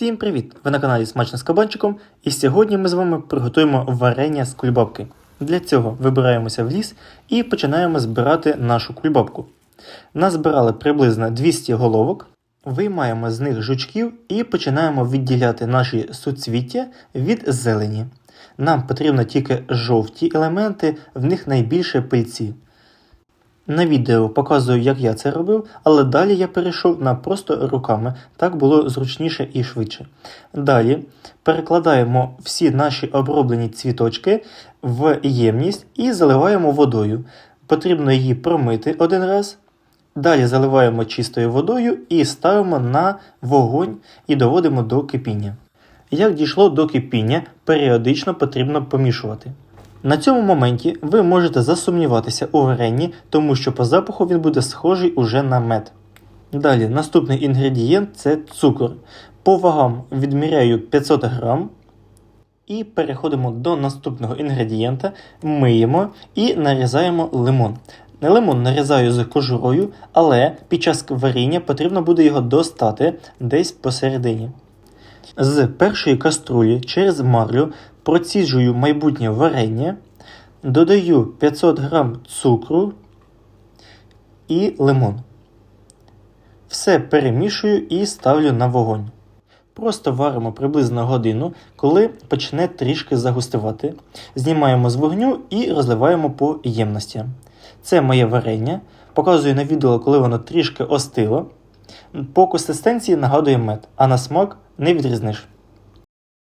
Всім привіт! Ви на каналі Смачно з кабанчиком, і сьогодні ми з вами приготуємо варення з кульбабки. Для цього вибираємося в ліс і починаємо збирати нашу кульбабку. Назбирали приблизно 200 головок, виймаємо з них жучків і починаємо відділяти наші суцвіття від зелені. Нам потрібно тільки жовті елементи, в них найбільше пильці. На відео показую, як я це робив, але далі я перейшов на просто руками. Так було зручніше і швидше. Далі перекладаємо всі наші оброблені цвіточки в ємність і заливаємо водою. Потрібно її промити один раз. Далі заливаємо чистою водою і ставимо на вогонь і доводимо до кипіння. Як дійшло до кипіння, періодично потрібно помішувати. На цьому моменті ви можете засумніватися у варенні, тому що по запаху він буде схожий уже на мед. Далі, наступний інгредієнт це цукор. По вагам відміряю 500 грам. І переходимо до наступного інгредієнта, миємо і нарізаємо лимон. На лимон нарізаю з кожурою, але під час варіння потрібно буде його достати десь посередині. З першої каструлі через марлю проціджую майбутнє варення, додаю 500 г цукру і лимон. Все перемішую і ставлю на вогонь. Просто варимо приблизно годину, коли почне трішки загустувати. Знімаємо з вогню і розливаємо по ємності. Це моє варення. Показую на відео, коли воно трішки остило. По консистенції нагадує мед, а на смак не відрізниш.